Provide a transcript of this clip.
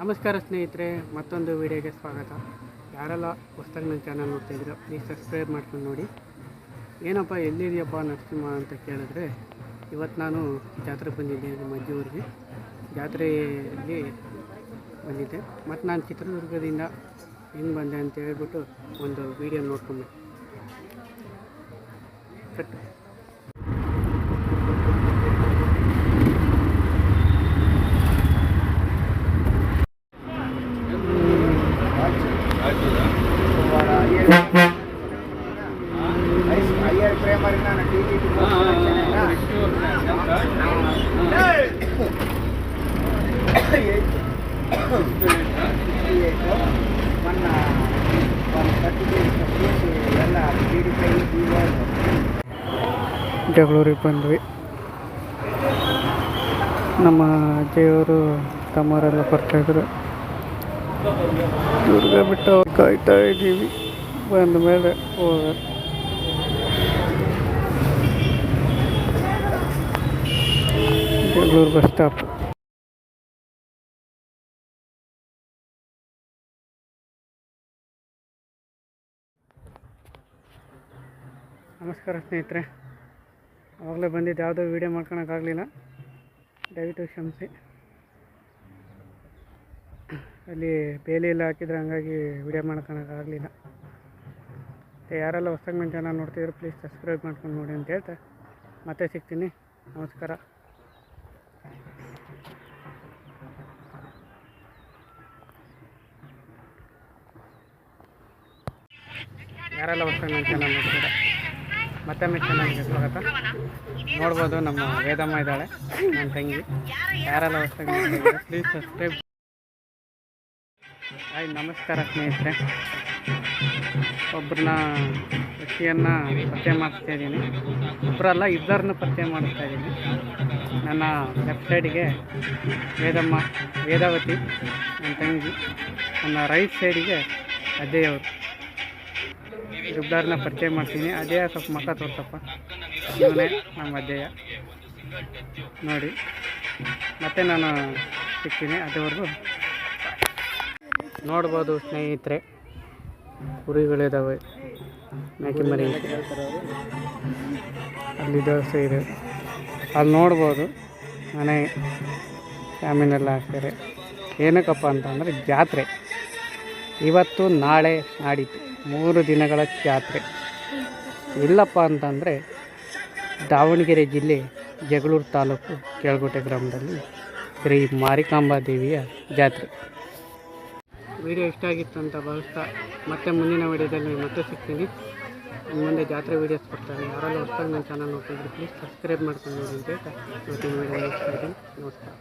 ನಮಸ್ಕಾರ ಸ್ನೇಹಿತರೆ, ಮತ್ತೊಂದು ವಿಡಿಯೋಗೆ ಸ್ವಾಗತ. ಯಾರೆಲ್ಲ ಹೊಸ್ದಾಗಿ ನನ್ನ ಚಾನಲ್ ನೋಡ್ತಿದ್ರು ಪ್ಲೀಸ್ ಸಬ್ಸ್ಕ್ರೈಬ್ ಮಾಡ್ಕೊಂಡು ನೋಡಿ. ಏನಪ್ಪ ಎಲ್ಲಿದೆಯಪ್ಪ ನರಸಿಂಹ ಅಂತ ಕೇಳಿದ್ರೆ, ಇವತ್ತು ನಾನು ಜಾತ್ರೆಗೆ ಬಂದಿದ್ದೆ, ನಮ್ಮ ಅಜ್ಜಿ ಊರಿಗೆ. ಜಾತ್ರೆಯಲ್ಲಿ ಬಂದಿದ್ದೆ. ಮತ್ತು ನಾನು ಚಿತ್ರದುರ್ಗದಿಂದ ಹೆಂಗೆ ಬಂದೆ ಅಂತ ಹೇಳ್ಬಿಟ್ಟು ಒಂದು ವಿಡಿಯೋ ನೋಡ್ಕೊಂಡೆ. ಕಟ್. ಮೊನ್ನ ಜಗಳೂರಿಗೆ ಬಂದ್ವಿ ನಮ್ಮ ಅಜ್ಜಿಯವರು ತಮ್ಮವರೆಲ್ಲ ಬರ್ತಾಯಿದ್ರು ದುರ್ಗ ಬಿಟ್ಟು ಕಾಯ್ತಾ ಇದ್ದೀವಿ ಬಂದ ಮೇಲೆ ಹೋಗ ಜಗಳೂರು ಬಸ್ ಸ್ಟಾಪ್. ನಮಸ್ಕಾರ ಸ್ನೇಹಿತರೆ ಆವಾಗಲೇ ಬಂದಿದ್ದು ಯಾವುದೋ ವೀಡಿಯೋ ಮಾಡ್ಕೊಳಕ್ಕಾಗಲಿಲ್ಲ. ದಯವಿಟ್ಟು ಕ್ಷಮಿಸಿ. ಅಲ್ಲಿ ಬೇಲಿ ಎಲ್ಲ ಹಾಕಿದ್ರೆ ಹಂಗಾಗಿ ವಿಡಿಯೋ ಮಾಡ್ಕೊಳಕ್ಕಾಗಲಿಲ್ಲ. ಮತ್ತು ಯಾರೆಲ್ಲ ಹೊಸ್ದಾಗಿ ನನ್ನ ಚಾನಲ್ ನೋಡ್ತಿದ್ರು ಪ್ಲೀಸ್ ಸಬ್ಸ್ಕ್ರೈಬ್ ಮಾಡ್ಕೊಂಡು ನೋಡಿ ಅಂತ ಹೇಳ್ತಾ, ಮತ್ತೆ ಸಿಗ್ತೀನಿ. ನಮಸ್ಕಾರ. ಯಾರೆಲ್ಲ ಹೊಸ್ದಾಗಿ ನನ್ನ ಚಾನಲ್ ಮತ್ತೆ ಮತ್ತೊಮ್ಮೆ ಚಾನಲ್ಗೆ ಸ್ವಾಗತ. ನೋಡ್ಬೋದು ನಮ್ಮ ವೇದಮ್ಮ ಇದ್ದಾಳೆ, ನನ್ನ ತಂಗಿ. ಯಾರೆಲ್ಲ ಹೊಸ್ಕೊಂಡು ಪ್ಲೀಸ್ ಸಬ್ಸ್ಕ್ರೈಬ್ ಹಾಯ್ ನಮಸ್ಕಾರ ಸ್ನೇಹಿತರೆ. ಒಬ್ಬರನ್ನ ವ್ಯಕ್ತಿಯನ್ನು ಪರಿಚಯ ಮಾಡಿಸ್ತಾ ಇದ್ದೀನಿ. ಒಬ್ಬರಲ್ಲ ಇಬ್ಬರನ್ನ ಪರಿಚಯ ಮಾಡಿಸ್ತಾ ಇದ್ದೀನಿ. ನನ್ನ ಲೆಫ್ಟ್ ಸೈಡಿಗೆ ವೇದಮ್ಮ, ವೇದಾವತಿ, ನನ್ನ ತಂಗಿ, ನನ್ನ ರೈಟ್ ಸೈಡಿಗೆ ಅಜಯ್ ಅವರು. ಇಬ್ಬರನ್ನ ಪರಿಚಯ ಮಾಡ್ತೀನಿ. ಅಜಯ ಸ್ವಲ್ಪ ಮಖ ತೋರ್ಸಪ್ಪ. ಇವನೇ ನಮ್ಮ ಅಜಯ. ನೋಡಿ. ಮತ್ತೆ ನಾನು ಸಿಗ್ತೀನಿ ಅದುವರೆಗೂ ನೋಡ್ಬೋದು ಸ್ನೇಹಿತರೆ ಕುರಿಗಳಿದ್ದಾವೆ ಮೇಕೆ ಮರಿ ಅಲ್ಲಿ ದೋಸೆ ಇದೆ. ಅಲ್ಲಿ ನೋಡ್ಬೋದು ಮನೆ ಫ್ಯಾಮಿನೆಲ್ಲ ಹಾಕ್ತಾರೆ ಏನಕ್ಕಪ್ಪ ಅಂತಂದರೆ ಜಾತ್ರೆ. ಇವತ್ತು ನಾಳೆ ನಾಡಿದ್ದು. ಮೂರು ದಿನಗಳ ಜಾತ್ರೆ. ಇಲ್ಲಪ್ಪ ಅಂತಂದರೆ ದಾವಣಗೆರೆ ಜಿಲ್ಲೆ ಜಗಳೂರು ತಾಲೂಕು ಕೆಳಗೋಟೆ ಗ್ರಾಮದಲ್ಲಿ ಶ್ರೀ ಮಾರಿಕಾಂಬಾ ದೇವಿಯ ಜಾತ್ರೆ. ವಿಡಿಯೋ ಇಷ್ಟ ಆಗಿತ್ತು ಅಂತ ಭಾವಿಸ್ತಾ ಮತ್ತೆ ಮುಂದಿನ ವಿಡಿಯೋದಲ್ಲಿ ಮತ್ತೆ ಸಿಗ್ತೀನಿ. ಮುಂದೆ ಜಾತ್ರೆ ವೀಡಿಯೋಸ್ ಬರ್ತಾರೆ ಯಾರೆಲ್ಲ ಹೊಸ್ದಾಗಿ ನನ್ನ ಚಾನಲ್ ನೋಡ್ತಿದ್ರು ಪ್ಲೀಸ್ ಸಬ್ಸ್ಕ್ರೈಬ್ ಮಾಡ್ಕೊಂಡು ನೋಡಿ ಅಂತ ಇವತ್ತಿನ ವಿಡಿಯೋ ನೋಡ್ತಾ ನಮಸ್ಕಾರ.